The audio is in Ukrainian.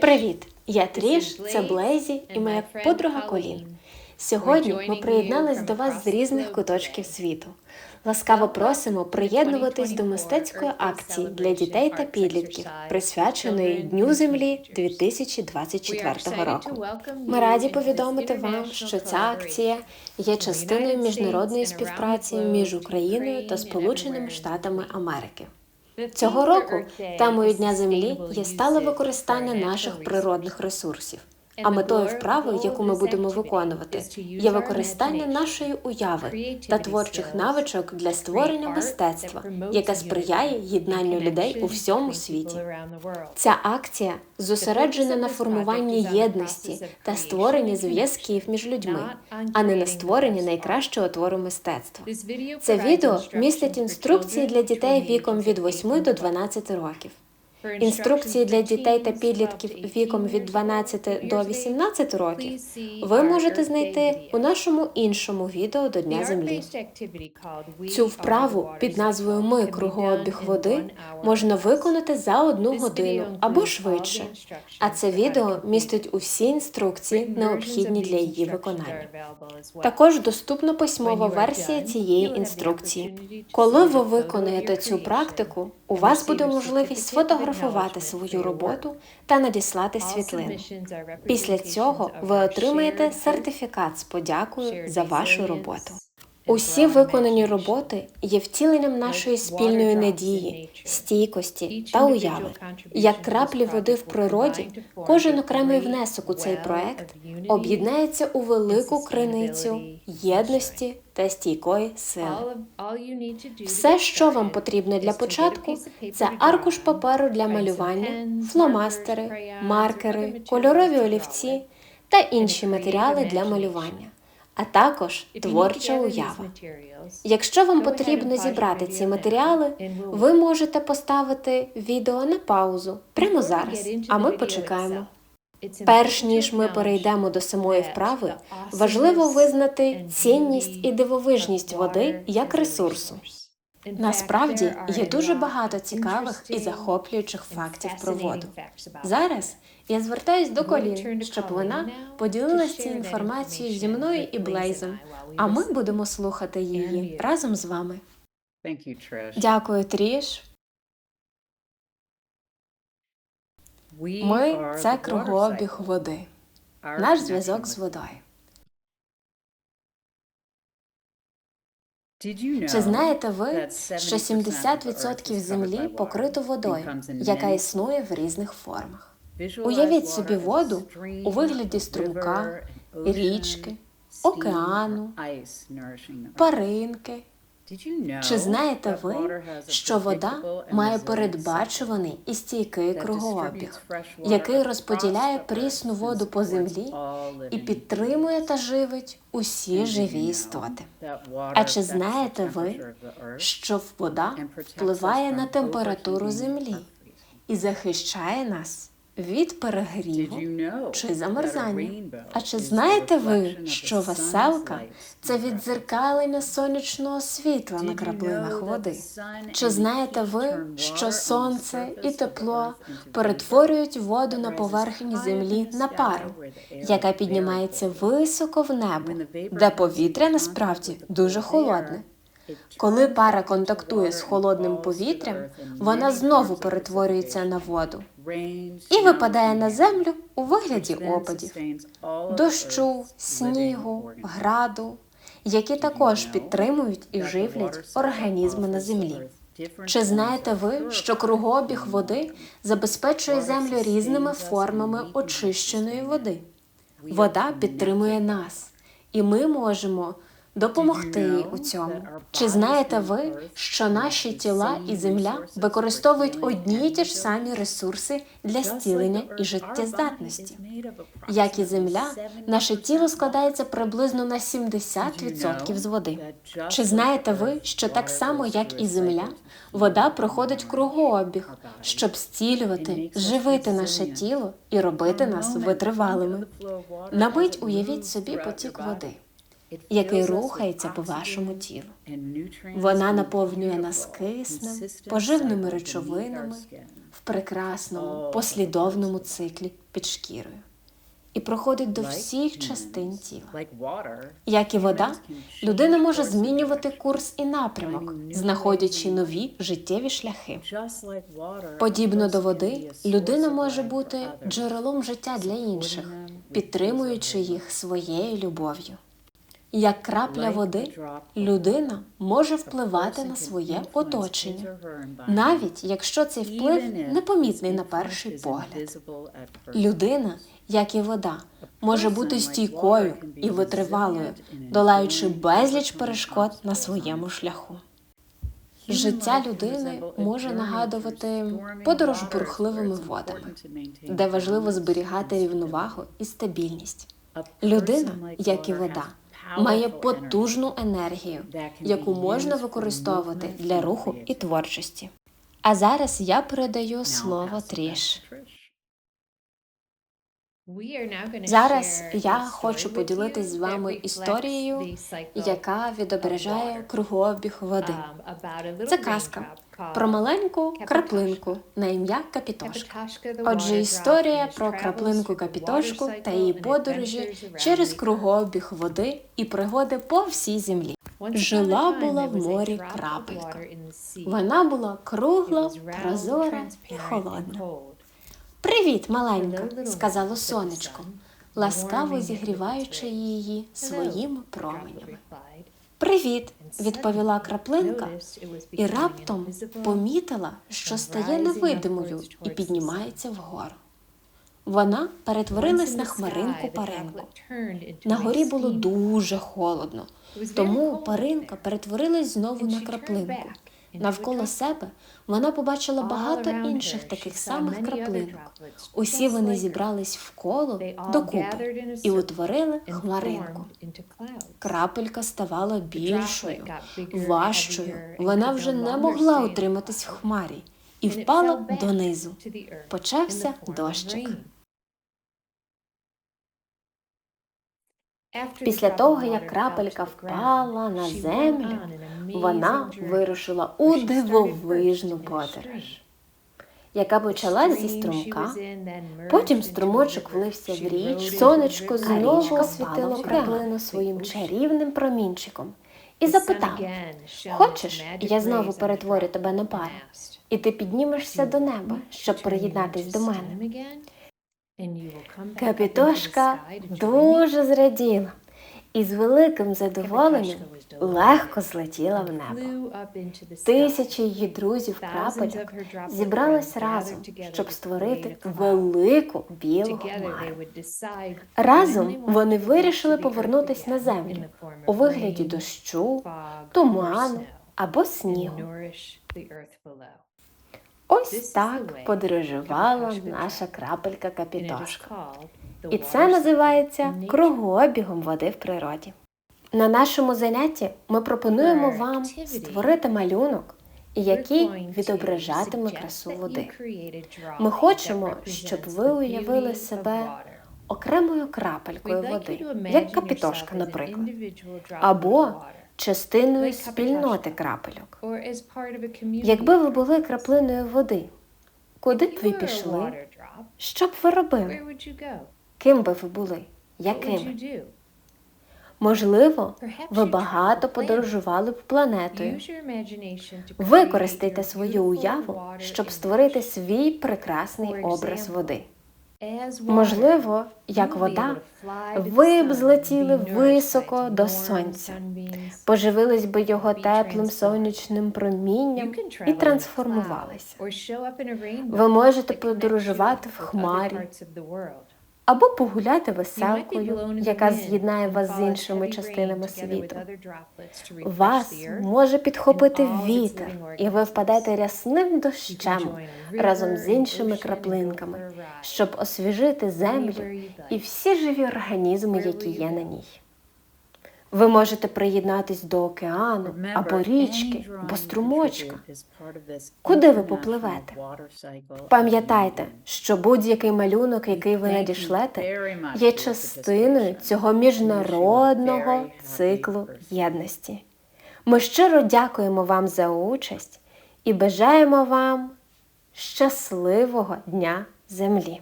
Привіт! Я Тріш, це Блейзі і моя подруга Колін. Сьогодні ми приєднались до вас з різних куточків світу. Ласкаво просимо приєднуватись до мистецької акції для дітей та підлітків, присвяченої Дню Землі 2024 року. Ми раді повідомити вам, що ця акція є частиною міжнародної співпраці між Україною та Сполученими Штатами Америки. Цього року темою Дня Землі є стале використання наших природних ресурсів. А метою вправи, яку ми будемо виконувати, є використання нашої уяви та творчих навичок для створення мистецтва, яке сприяє єднанню людей у всьому світі. Ця акція зосереджена на формуванні єдності та створенні зв'язків між людьми, а не на створенні найкращого твору мистецтва. Це відео містить інструкції для дітей віком від 8 до 12 років. Інструкції для дітей та підлітків віком від 12 до 18 років ви можете знайти у нашому іншому відео до Дня Землі. Цю вправу під назвою Ми кругообіг води можна виконати за одну годину або швидше. А це відео містить усі інструкції, необхідні для її виконання. Також доступна письмова версія цієї інструкції. Коли ви виконаєте цю практику, у вас буде можливість сфотографувати свою роботу та надіслати світлину. Після цього ви отримаєте сертифікат з подякою за вашу роботу. Усі виконані роботи є втіленням нашої спільної надії, стійкості та уяви. Як краплі води в природі, кожен окремий внесок у цей проект об'єднається у велику криницю єдності та стійкої сили. Все, що вам потрібно для початку, це аркуш паперу для малювання, фломастери, маркери, кольорові олівці та інші матеріали для малювання, а також творча уява. Якщо вам потрібно зібрати ці матеріали, ви можете поставити відео на паузу прямо зараз, а ми почекаємо. Перш ніж ми перейдемо до самої вправи, важливо визнати цінність і дивовижність води як ресурсу. Насправді є дуже багато цікавих і захоплюючих фактів про воду. Зараз я звертаюсь до Колін, щоб вона поділилася цією інформацією зі мною і Блейзом, а ми будемо слухати її разом з вами. Дякую, Тріш. Ми це кругообіг води, наш зв'язок з водою. Чи знаєте ви, що 70% of the 70% Earth is землі покрито водою, яка існує в різних формах? Уявіть собі воду у вигляді струмка, річки, океану, паринки. Чи знаєте ви, що вода має передбачуваний і стійкий кругообіг, який розподіляє прісну воду по землі і підтримує та живить усі живі істоти? А чи знаєте ви, що вода впливає на температуру землі і захищає нас від перегріву чи замерзання? А чи знаєте ви, що веселка це віддзеркалення сонячного світла на краплинах води? Чи знаєте ви, що сонце і тепло перетворюють воду на поверхні землі на пару, яка піднімається високо в небо, де повітря насправді дуже холодне. Коли пара контактує з холодним повітрям, вона знову перетворюється на воду і випадає на землю у вигляді опадів, дощу, снігу, граду, які також підтримують і живлять організми на землі. Чи знаєте ви, що кругообіг води забезпечує землю різними формами очищеної води? Вода підтримує нас, і ми можемо допомогти їй у цьому. Чи знаєте ви, що наші тіла і земля використовують одні й ті ж самі ресурси для зцілення і життєздатності? Як і земля, наше тіло складається приблизно на 70% з води. Чи знаєте ви, що так само, як і земля, вода проходить кругообіг, щоб зцілювати, живити наше тіло і робити нас витривалими? На мить уявіть собі потік води, який рухається по вашому тілу. Вона наповнює нас киснем, поживними речовинами, в прекрасному, послідовному циклі під шкірою і проходить до всіх частин тіла. Як і вода, людина може змінювати курс і напрямок, знаходячи нові життєві шляхи. Подібно до води, людина може бути джерелом життя для інших, підтримуючи їх своєю любов'ю. Як крапля води, людина може впливати на своє оточення, навіть якщо цей вплив непомітний на перший погляд. Людина, як і вода, може бути стійкою і витривалою, долаючи безліч перешкод на своєму шляху. Життя людини може нагадувати подорож бурхливими водами, де важливо зберігати рівновагу і стабільність. Людина, як і вода, має потужну енергію, яку можна використовувати для руху і творчості. А зараз я передаю слово Тріш. Зараз я хочу поділитись з вами історією, яка відображає кругообіг води. Це Це казка про маленьку краплинку на ім'я Капітошка. Отже, історія про краплинку Капітошку та її подорожі через кругообіг води і пригоди по всій землі. Жила була в морі крапелька. Вона була кругла, прозора і холодна. Привіт, маленька, сказало сонечко, ласкаво зігріваючи її своїми променями. Привіт, відповіла краплинка, і раптом помітила, що стає невидимою і піднімається вгору. Вона перетворилась на хмаринку паринку. На горі було дуже холодно, тому паринка перетворилась знову на краплинку. Навколо себе вона побачила багато інших таких самих краплинок. Усі вони зібрались в коло докупи і утворили хмаринку. Крапелька ставала більшою, важчою. Вона вже не могла утриматись в хмарі і впала донизу. Почався дощик. Після того, як крапелька впала на землю, Вона вирушила у дивовижну подорож, яка почалась зі струмка. Потім струмочок влився в річ, сонечко знову освітило краплину своїм чарівним промінчиком. І запитав: Хочеш, я знову перетворю тебе на пару, і ти піднімешся до неба, щоб приєднатись до мене. Капітошка дуже зраділа і з великим задоволенням легко злетіла в небо. Тисячі її друзів крапельок зібрались разом, щоб створити велику білу хмару. Разом вони вирішили повернутись на землю у вигляді дощу, туману або снігу. Ось так подорожувала наша крапелька Капітошка. І це називається кругообігом води в природі. На нашому занятті ми пропонуємо вам створити малюнок, який відображатиме красу води. Ми хочемо, щоб ви уявили себе окремою крапелькою води, як капітошка, наприклад, або частиною спільноти крапельок. Якби ви були краплиною води, куди б ви пішли? Що б ви робили? Ким би ви були? Якими? Можливо, ви багато подорожували б планетою. Використайте свою уяву, щоб створити свій прекрасний образ води. Можливо, як вода, ви б злетіли високо до сонця, поживились би його теплим сонячним промінням і трансформувалися. Ви можете подорожувати в хмарі або погуляти веселкою, яка з'єднає вас з іншими частинами світу. Вас може підхопити вітер, і ви впадете рясним дощем разом з іншими краплинками, щоб освіжити землю і всі живі організми, які є на ній. Ви можете приєднатись до океану або річки, або струмочка. Куди ви попливете? Пам'ятайте, що будь-який малюнок, який ви надішлете, є частиною цього міжнародного циклу єдності. Ми щиро дякуємо вам за участь і бажаємо вам щасливого дня землі!